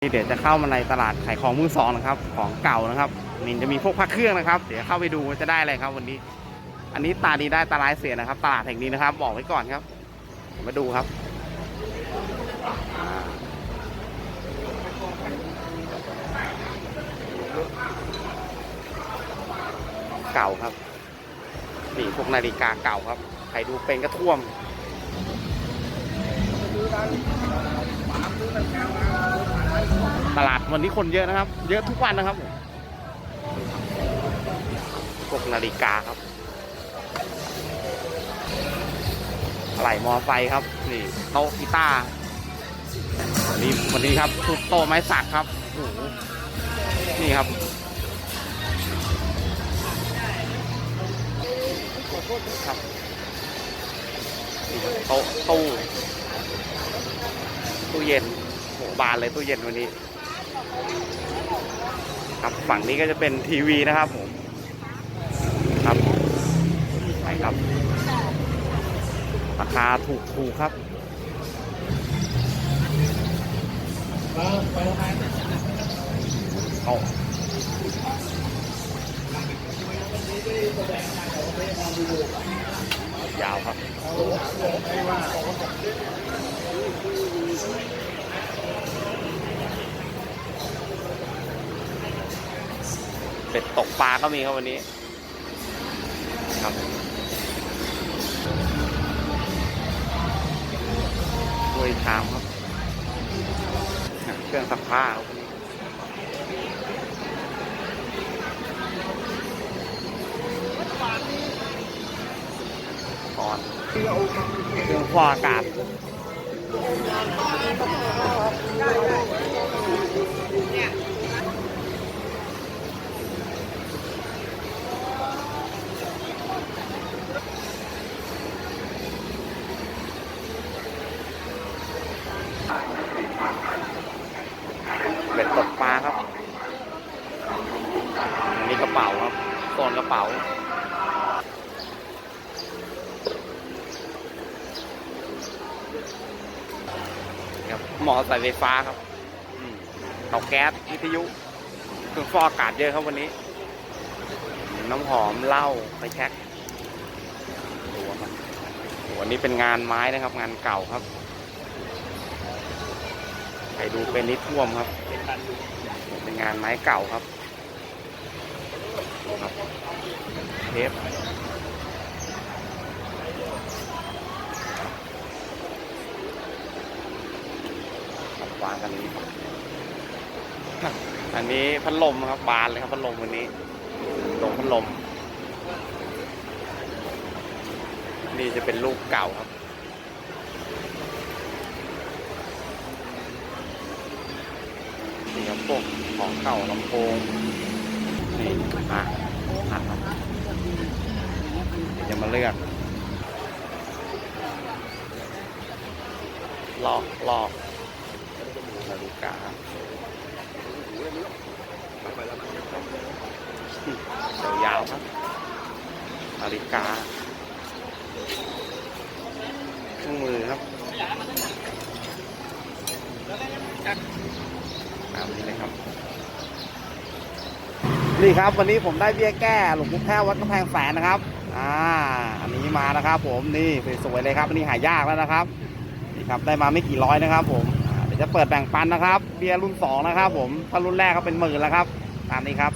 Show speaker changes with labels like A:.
A: เดี๋ยวจะเข้ามาในตลาดขายของมือสองนะครับ ของเก่านะครับนี่จะมีพวกพักเครื่องนะครับ เดี๋ยวเข้าไปดูว่าจะได้อะไรครับวันนี้ อันนี้ตาดีได้ตาลายเสียนะครับ ตลาดแห่งนี้นะครับ บอกไว้ก่อนครับมาดูครับเก่าครับนี่พวกนาฬิกาเก่าครับใครดูเป็นก็ท่วม ตลาดวันนี้คนเยอะนะครับ เยอะทุกวันนะครับพวกนาฬิกาครับไหลมอไซค์ครับ นี่โต๊ะกีตาร์วันนี้วันนี้ครับทุกโต๊ะไม้สักครับโอ้โหนี่ครับครับนี่โต๊ะตู้ตู้เย็น หบานเลยตู้เย็นวันนี้ ครับฝั่งนี้ก็จะเป็นทีวีนะครับผม ครับไปครับ ราคาถูกถูกครับเอายาวครับ เป็ดตกปลาก็มีครับวันนี้ครับถ้วยชามครับ เครื่องซักผ้าครับก่อนเครื่องฟอกอากาศเป็ดตกปลาครับีกระเป๋าครับโซนกระเป๋า ครับหมอสายไฟฟ้าครับเตาแก๊สวิทยุเครื่องฟอกอากาศเยอะครับวันนี้ น้ำหอมเหล้าไฟแช็กดูครับวันนี้เป็นงานไม้นะครับ งานเก่าครับใครดูเป็นนิท่วมครับ เป็นงานไม้เก่าครับ เทปครับวางกันนี้ อันนี้พัดลมครับ บานเลยครับพัดลมวันนี้ลงพัดลม นี่จะเป็นลูกเก่าครับนี่ครับพวกของเก่าลำโพงนี่อะอะครับ เลือก ลอกลอกนาฬิกาเดี๋ยวยาวครับนาฬิกาเครื่องมือครับตามนี้เลยครับ นี่ครับ วันนี้ผมได้เบี้ยแก้หลวงปู่แพ้ววัดกำแพงแสนนะครับ อ่า อันนี้มานะครับ ผมนี่สวยๆเลยครับอันนี้หายากแล้วนะครับ นี่ครับได้มาไม่กี่ร้อยนะครับ ผมเดี๋ยวจะเปิดแบ่งปันนะครับ เบี้ยร์รุ่นสองนะครับ ผมถ้ารุ่นแรกก็เป็นหมื่นแล้วครับ ตามนี้ครับ